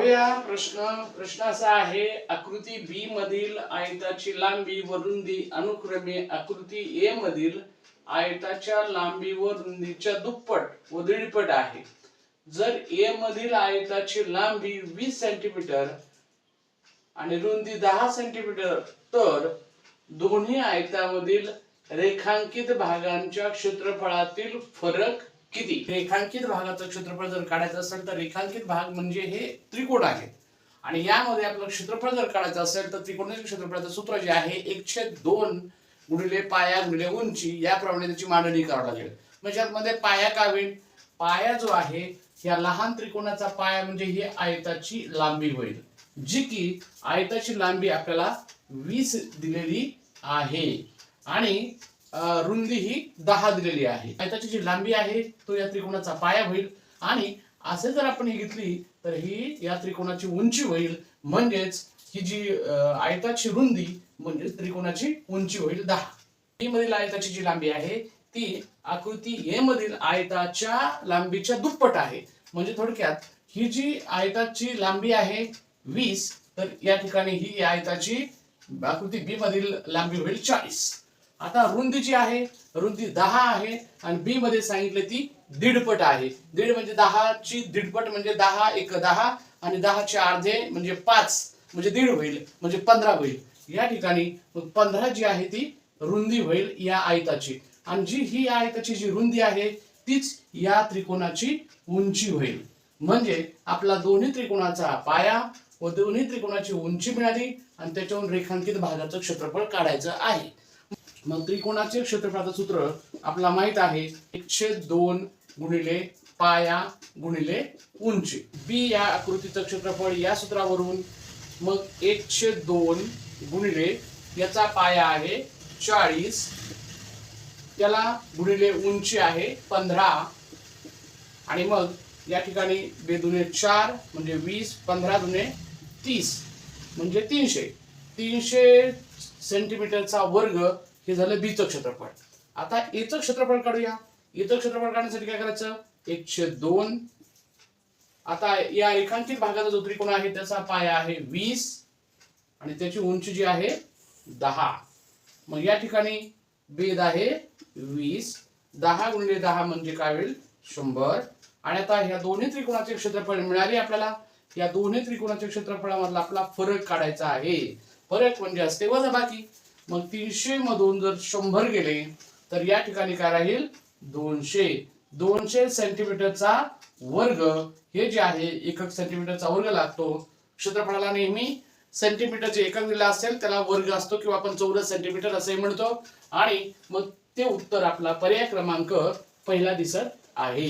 पाहूया. प्रश्न प्रश्न असा आहे आकृती बी मधील आयताची लांबी व रुंदी अनुक्रमे आकृती ए मधील आयताच्या लांबी व रुंदीच्या दुप्पट व दीडपट आहे. जर ए मधील आयताची लांबी वीस सेंटीमीटर आणि रुंदी दहा सेंटीमीटर तर दोन्ही आयतामधील रेखांकित भागांच्या क्षेत्रफळातील फरक किती? रेखांकित भागाचं क्षेत्रफळ जर काढायचं असेल तर रेखांकित भाग म्हणजे हे त्रिकोण आहे आणि यामध्ये आपलं क्षेत्रफळ जर काढायचं असेल तर त्रिकोणाच्या क्षेत्रफळाचं सूत्र जे आहे एकशे दोन गुणिले पाया गुणिले उंची याप्रमाणे त्याची मांडणी करावी लागेल. म्हणजे यामध्ये पाया का होईल? पाया जो आहे या लहान त्रिकोणाचा पाया म्हणजे ही आयताची लांबी होईल. जी की आयताची लांबी आपल्याला वीस दिलेली आहे. आणि रुंदी ही दहा दिलेली आहे. आयताची जी लांबी आहे तो या त्रिकोणाचा पाया होईल. आणि असे जर आपण ही घेतली तर ही या त्रिकोणाची उंची होईल. म्हणजेच ही जी आयताची रुंदी म्हणजे त्रिकोणाची उंची होईल दहा. बी मधील आयताची जी लांबी आहे ती आकृती ए मधील आयताच्या लांबीच्या दुप्पट आहे. म्हणजे थोडक्यात ही जी आयताची लांबी आहे वीस तर या ठिकाणी ही आयताची आकृती बी मधील लांबी होईल चाळीस. आता रुंदी जी आहे रुंदी दहा आहे आणि बी मध्ये सांगितले ती दीडपट आहे. दीड म्हणजे दहाची दीडपट म्हणजे दहा एक दहा आणि दहाचे अर्धे म्हणजे पाच म्हणजे दीड होईल म्हणजे पंधरा होईल. या ठिकाणी मग पंधरा जी आहे ती रुंदी होईल या आयताची. आणि जी ही या आयताची जी रुंदी आहे तीच या त्रिकोणाची उंची होईल. म्हणजे आपला दोन्ही त्रिकोणाचा पाया व दोन्ही त्रिकोणाची उंची मिळाली आणि त्याच्यावरून रेखांकित भागाचं क्षेत्रफळ काढायचं आहे. मग त्रिकोणाचे क्षेत्रफळाचं सूत्र आपल्याला माहीत आहे एकशे दोन गुणिले पाया गुणिले उंची. बी या आकृतीचं क्षेत्रफळ या सूत्रावरून मग एकशे दोन गुणिले याचा पाया आहे चाळीस त्याला गुणिले उंची आहे पंधरा आणि मग या ठिकाणी बे दुने चार म्हणजे वीस पंधरा दुने तीस म्हणजे तीनशे. तीनशे सेंटीमीटरचा वर्ग हे झालं बीचं क्षेत्रफळ. आता एचं क्षेत्रफळ काढूया. एचं क्षेत्रफळ काढण्यासाठी काय करायचं? एकशे दोन. आता या रेखांकित भागाचा जो त्रिकोण आहे त्याचा पाया आहे वीस आणि त्याची उंची जी आहे दहा. मग या ठिकाणी बेद आहे वीस. दहा गुणिले दहा म्हणजे काय होईल? शंभर. आणि आता ह्या दोन्ही त्रिकोणाचे क्षेत्रफळ मिळाले आपल्याला. या दोन्ही त्रिकोणाच्या क्षेत्रफळामधला आपला फरक काढायचा आहे. फरक म्हणजे असते वजा बाकी मग तीनशे मधून जर शंभर गेले तर या ठिकाणी काय राहील? दोनशे. दोनशे सेंटीमीटरचा वर्ग. हे जे आहे एकक सेंटीमीटरचा वर्ग लागतो. क्षेत्रफळाला नेहमी सेंटीमीटरचे एकक दिला असेल त्याला वर्ग असतो किंवा आपण चौरस सेंटीमीटर असे म्हणतो. आणि मग ते उत्तर आपला पर्याय क्रमांक पहिला दिसत आहे.